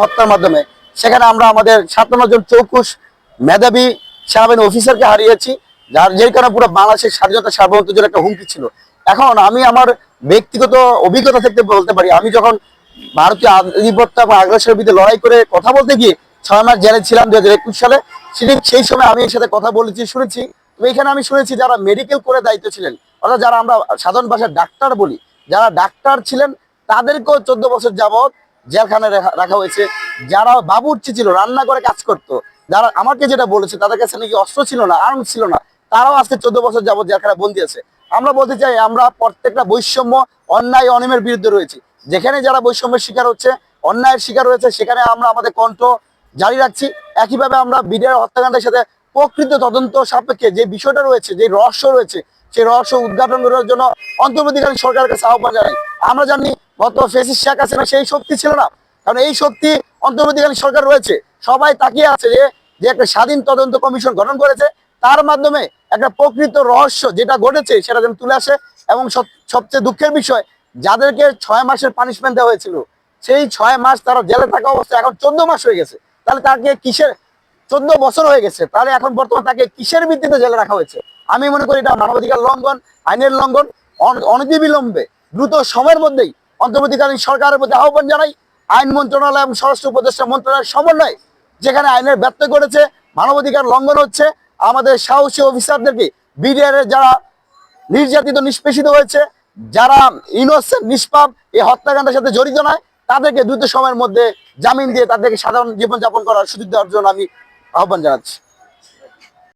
হত্যার মাধ্যমে। সেখানে আমরা আমাদের সাতান্ন জন চৌকুশ মেধাবী সেনাবাহিনী অফিসারকে হারিয়েছি, যার যে কারণে পুরো বাংলাদেশের স্বাধীনতা সার্বভৌমত্বের জন্য একটা হুমকি ছিল। এখন আমি আমার ব্যক্তিগত অভিজ্ঞতা থেকে বলতে পারি, আমি যখন ভারতীয় আধিপত্য এবং আগ্রাসনের বিরুদ্ধে লড়াই করে কথা বলতে গিয়ে ছয় মাস জেলে ছিলাম দু হাজার একুশ সালে, সেদিন সেই সময় আমি এর সাথে কথা বলেছি, শুনেছি। তো এখানে আমি শুনেছি যারা মেডিকেল করে দায়িত্ব ছিলেন, অর্থাৎ যারা আমরা সাধারণ ভাষায় ডাক্তার বলি, যারা ডাক্তার ছিলেন, তাদেরকেও চোদ্দ বছর যাবৎ জেলখানায় রাখা- হয়েছে। যারা বাবুর্চি ছিল, রান্না করে কাজ করতো, যারা আমাকে যেটা বলেছে, তাদের কাছে নাকি অস্ত্র ছিল না, আর্ম ছিল না, তারাও আজকে চোদ্দ বছর যাবৎ জেলখানায় বন্দি আছে। আমরা বলতে চাই, আমরা প্রত্যেকটা বৈষম্য, অন্যায়, অনিমের বিরুদ্ধে রয়েছি। যেখানে যারা বৈষম্যের শিকার হচ্ছে, অন্যায়ের শিকার হয়েছে, সেখানে আমরা আমাদের কণ্ঠ জারি রাখছি। একইভাবে আমরা বিডিআর হত্যাকাণ্ডের সাথে প্রকৃত তদন্ত সাপেক্ষে যে বিষয়টা রয়েছে, যে রহস্য রয়েছে, সেই রহস্য উদ্ঘাটন করার জন্য অন্তর্বর্তীকালীন সরকারের কাছে আহ্বান জানাই। আমরা জানি গত ফেসিস শেখ হাসিনা সেই শক্তি ছিল না। কারণ এই শক্তি অন্তর্বর্তীকালীন সরকার রয়েছে। সবাই তাকিয়ে আছে যে যে একটা স্বাধীন তদন্ত কমিশন গঠন করেছে, তার মাধ্যমে একটা প্রকৃত রহস্য যেটা ঘটেছে, সেটা যেন তুলে আসে। এবং সব- সবচেয়ে দুঃখের বিষয়, যাদেরকে ছয় মাসের পানিশমেন্ট দেওয়া হয়েছিল, সেই ছয় মাস তারা জেলে থাকা অবস্থায় এখন চোদ্দ মাস হয়ে গেছে। তাহলে তাকে কিসের, চোদ্দ বছর হয়ে গেছে। তাহলে এখন বর্তমানে তাকে কিসের ভিত্তিতে জেলে রাখা হয়েছে? আমি মনে করি এটা মানবাধিকার লঙ্ঘন, আইনের লঙ্ঘন, অন- অনতিবিলম্বে, দ্রুত সময়ের মধ্যেই অন্তর্বর্তীকালীন সরকারের প্রতি আহ্বান জানাই, আইন মন্ত্রণালয় এবং স্বরাষ্ট্র উপদেষ্টা মন্ত্রণালয়ের সমন্বয় যেখানে আইনের ব্যত্যয় করেছে মানবাধিকার লঙ্ঘন হচ্ছে, আমাদের সাহসী অফিসারদেরকে বিডিআর যারা নির্যাতিত, নিষ্পেষিত হয়েছে, যারা ইনোসেন্ট নিষ্পাপ এই হত্যাকাণ্ডের সাথে জড়িত নয়, তাদেরকে দ্রুত সময়ের মধ্যে জামিন দিয়ে তাদেরকে সাধারণ জীবনযাপন করার সুযোগ দেওয়ার জন্য আমি আহ্বান জানাচ্ছি।